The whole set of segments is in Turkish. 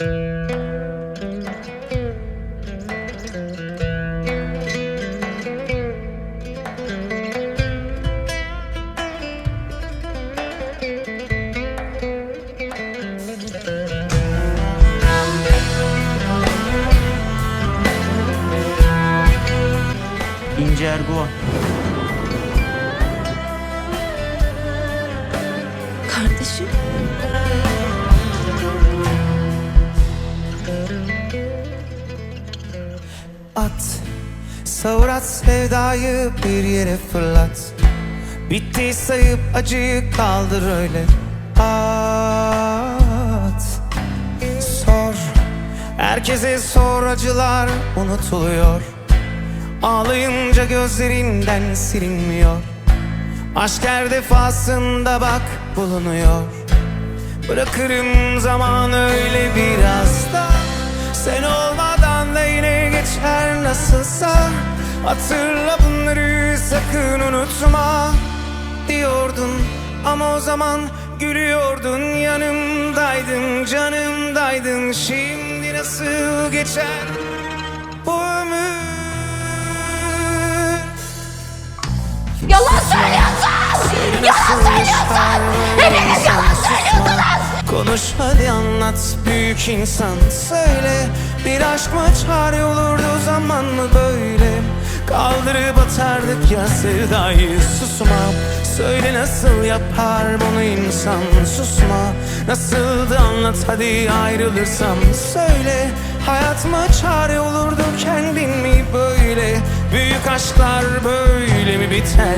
İnce. Kardeşim. At. Savur at sevdayı bir yere fırlat. Bitti sayıp acıyı kaldır öyle. At. Sor. Herkese sor acılar unutuluyor. Ağlayınca gözlerinden silinmiyor. Aşk her defasında bak bulunuyor. Bırakırım zaman öyle biraz Hatırla bunları sakın unutma Diyordun ama o zaman gülüyordun Yanımdaydın canımdaydın Şimdi nasıl geçer bu ömür Yalan söylüyorsun! Yalan söylüyorsun! Hepiniz yalan söylüyorsunuz! Konuş hadi anlat büyük insan Söyle bir aşk mı çare olurdu zaman Kaldırıp atardık ya sevdayı susma. Söyle nasıl yapar bunu insan susma. Nasıldı anlat hadi ayrılırsam. Söyle hayat mı çare olurdu kendin mi böyle? Büyük aşklar böyle mi biter?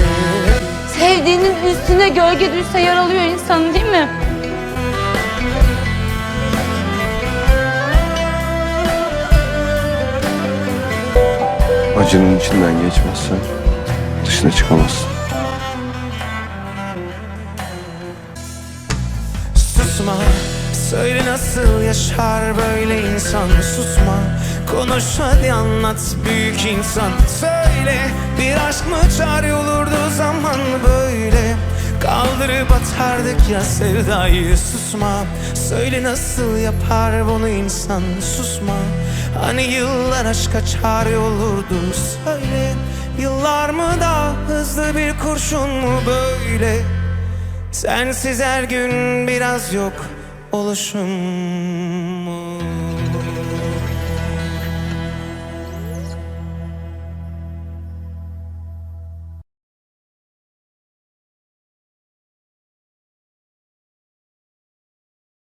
Sevdiğinin üstüne gölge düşse yaralıyor insan Acının içinden geçmezsen dışına çıkamazsın. Susma Söyle nasıl yaşar böyle insan? Susma Konuş hadi anlat büyük insan. Söyle bir aşk mı çare olurdu zaman böyle? Kaldırıp atardık ya sevdayı. Susma Söyle nasıl yapar bunu insan? Susma Hani yıllar aşka çare olurdu Söyle Yıllar mı daha hızlı bir kurşun mu böyle Sensiz her gün biraz yok oluşum?